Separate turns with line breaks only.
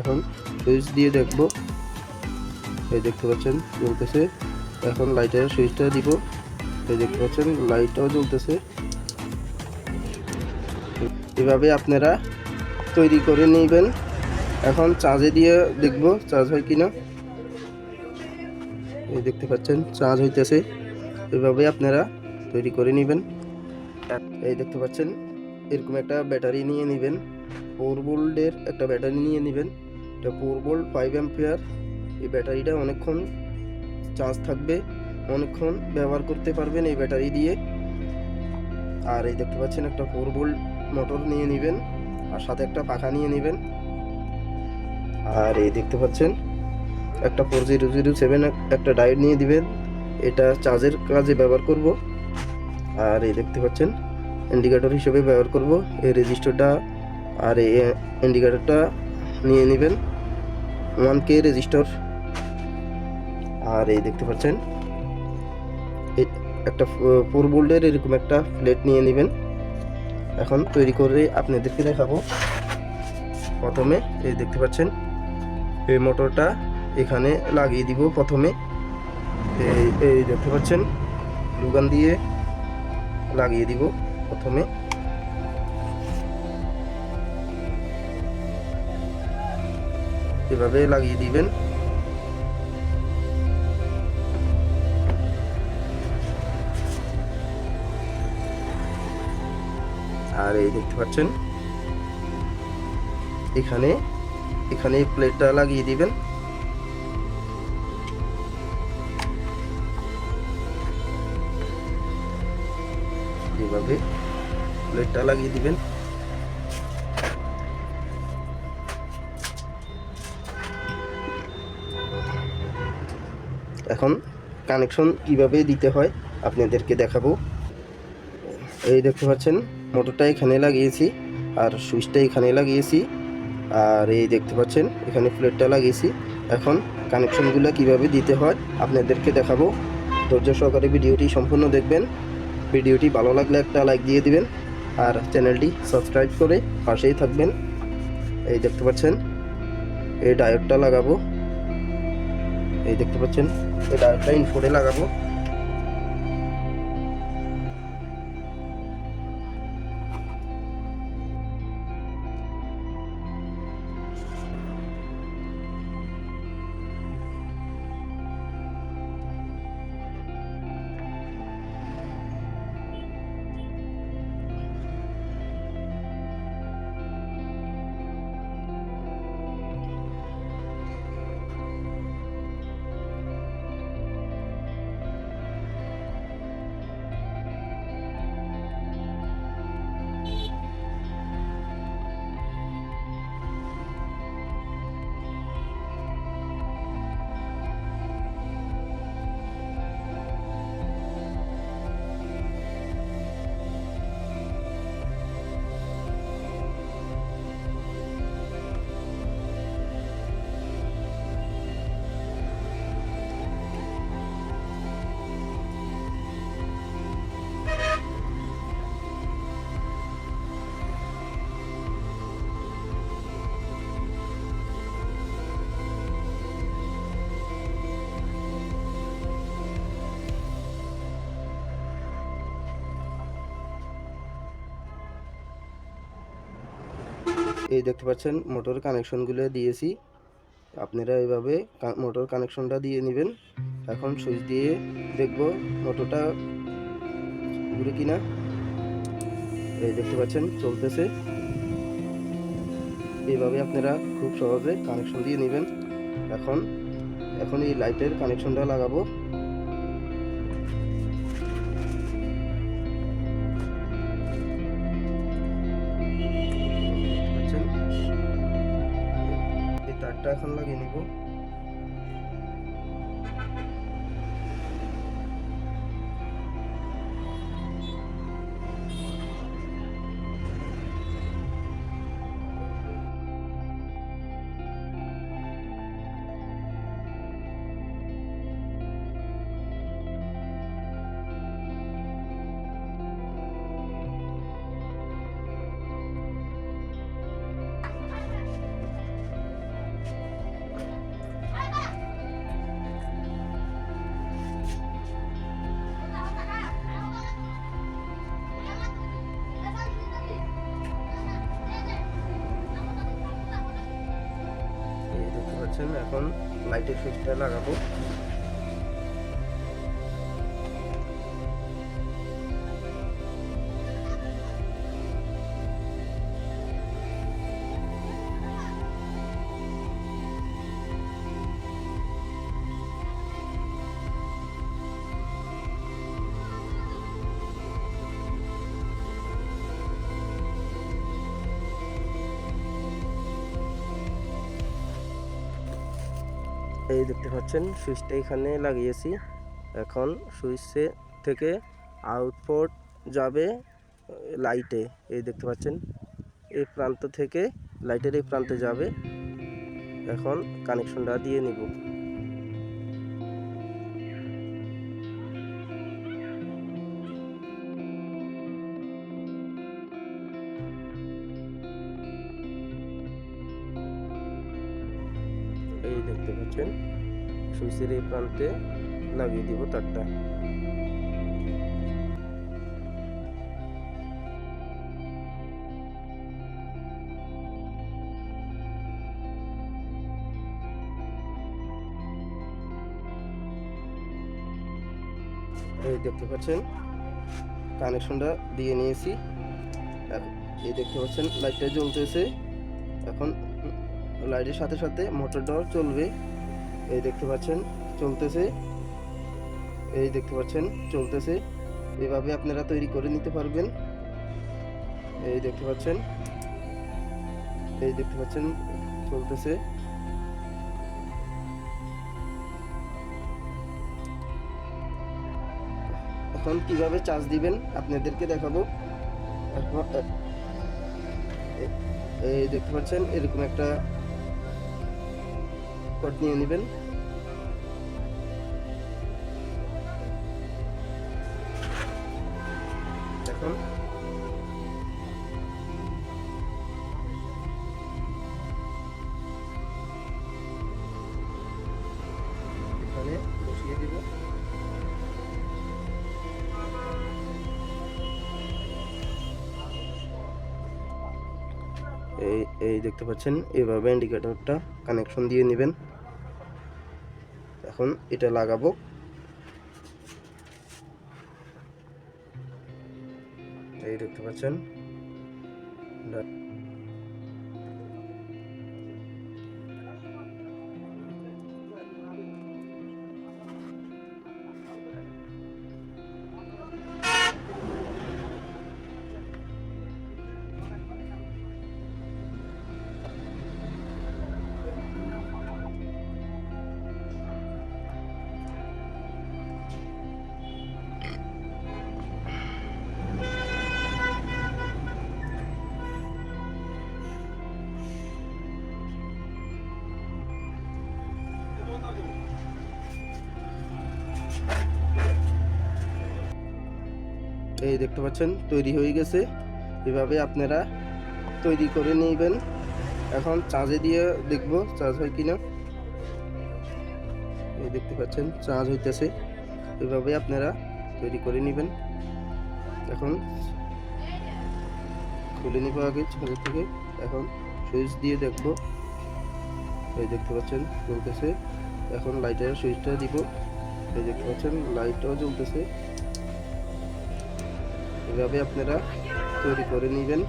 এখন সুইচ দিয়ে দেখব। এই দেখতে পাচ্ছেন জ্বলতেছে এখন লাইটের সুইচটা দিব। এই দেখতে পাচ্ছেন লাইটটাও জ্বলতেছে। এভাবে আপনারা তৈরি করে নেবেন। এখন চার্জে দিয়ে দেখব চার্জ হয় কিনা। এই দেখতে পাচ্ছেন চার্জ হইতেছে। এভাবে আপনারা তৈরি করে নেবেন। এই দেখতে পাচ্ছেন, এরকম একটা ব্যাটারি নিয়ে নেবেন। ফোর বোল্ডের একটা ব্যাটারি নিয়ে নেবেন। এটা ফোর ভোল্ট ফাইভ অ্যাম্পিয়ার এই ব্যাটারিটা অনেকক্ষণ চার্জ থাকবে। অনেকক্ষণ ব্যবহার করতে পারবেন এই ব্যাটারি দিয়ে। আর এই দেখতে পাচ্ছেন একটা ফোর ভোল্ট মোটর নিয়ে নেবেন আর সাথে একটা পাখা নিয়ে নেবেন। আর এই দেখতে পাচ্ছেন একটা ফোর জিরো জিরো সেভেন একটা ডায়োড নিয়ে দিবেন। এটা চার্জের কাজে ব্যবহার করব। আর এই দেখতে পাচ্ছেন ইন্ডিকেটর হিসেবে ব্যবহার করব। এই রেজিস্টারটা আর এই ইন্ডিকেটরটা নিয়ে নেবেন। ওয়ান কে রেজিস্টার আর এই দেখতে পাচ্ছেন একটা ফোর বোল্ডের এরকম একটা প্লেট নিয়ে নেবেন। এখন তৈরি করে আপনাদেরকে দেখাবো। প্রথমে এই দেখতে পাচ্ছেন, এই মোটরটা এখানে লাগিয়ে দিব প্রথমে। এই দেখতে পাচ্ছেন লুগান দিয়ে লাগিয়ে দিব প্রথমে। এভাবে লাগিয়ে দিবেন। আর এই দেখতে পাচ্ছেন, এখানে এখানে প্লেটটা লাগিয়ে দিবেন। এভাবে প্লেটটা লাগিয়ে দিবেন। এখন কানেকশন কীভাবে দিতে হয় আপনাদেরকে দেখাবো। এই দেখতে পাচ্ছেন, মোটরটা এখানে লাগিয়েছি আর সুইচটা এখানে লাগিয়েছি। আর এই দেখতে পাচ্ছেন, এখানে প্লেটটা লাগিয়েছি। এখন কানেকশনগুলো কীভাবে দিতে হয় আপনাদেরকে দেখাবো। ধৈর্য সহকারে ভিডিওটি সম্পূর্ণ দেখবেন। ভিডিওটি ভালো লাগলে একটা লাইক দিয়ে দিবেন। আর চ্যানেলটি সাবস্ক্রাইব করে পাশেই থাকবেন। এই দেখতে পাচ্ছেন, এই ডায়োডটা লাগাবো। এই দেখতে পাচ্ছেন এটা লাইন ইনফোর্ডে লাগাবো। এই দেখতে পাচ্ছেন মোটর কানেকশনগুলো দিয়েছি। আপনারা এইভাবে মোটর কানেকশনটা দিয়ে নেবেন। এখন সুইচ দিয়ে দেখব মোটরটা ঘুরে কিনা। এই দেখতে পাচ্ছেন, চলতেছে। এইভাবে আপনারা খুব সহজে কানেকশন দিয়ে নেবেন। এখন এখন এই লাইটের কানেকশনটা লাগাবো। এই এখন লাগিয়ে নিব। পাচ্ছেন এখন লাইটের সুইচটা লাগাবো। এই দেখতে পাচ্ছেন, সুইচটা এখানে লাগিয়েছি। এখন সুইচে থেকে আউটপুট যাবে লাইটে, এই দেখতে পাচ্ছেন। এই প্রান্ত থেকে লাইটের এই প্রান্তে যাবে। এখন কানেকশনটা দিয়ে নিব। এই দেখতে পাচ্ছেন সুইচের এই প্রান্তে লাগিয়ে দিব তারটা। এই দেখতে পাচ্ছেন, কানেকশনটা দিয়ে নিয়েছি। এই দেখতে পাচ্ছেন, লাইটটা জ্বলতেছে। এখন লাইটের সাথে সাথে মোটরটাও চলবে। এই দেখতে পাচ্ছেন, চলতেছে। এই দেখতে পাচ্ছেন, চলতেছে। এভাবে আপনারা তৈরি করে নিতে পারবেন। এই দেখতে পাচ্ছেন, এই দেখতে পাচ্ছেন, চলতেছে। এখন কীভাবে চার্জ দিবেন আপনাদেরকে দেখাবো। এই দেখতে পাচ্ছেন, এরকম একটা কট নিয়ে নেবেন। এখন এই এই দেখতে পাচ্ছেন, এভাবে ইন্ডিকেটরটা কানেকশন দিয়ে নেবেন। এখন এটা লাগাবো। এই দেখতে পাচ্ছেন। এই দেখতে পাচ্ছেন, তৈরি হয়ে গেছে। এভাবে আপনারা তৈরি করে নেবেন। এখন চার্জে দিয়ে দেখব চার্জ হয় কিনা। এই দেখতে পাচ্ছেন, চার্জ হইতেছে। এভাবে আপনারা তৈরি করে নেবেন। এখন খুলে নিব আগে চার্জার থেকে। এখন সুইচ দিয়ে দেখব। এই দেখতে পাচ্ছেন চলতেছে এখন লাইটের সুইচটা দিব। এই দেখতে পাচ্ছেন লাইটটাও জ্বলতেছে। এভাবে আপনারা তৈরি করে নেবেন।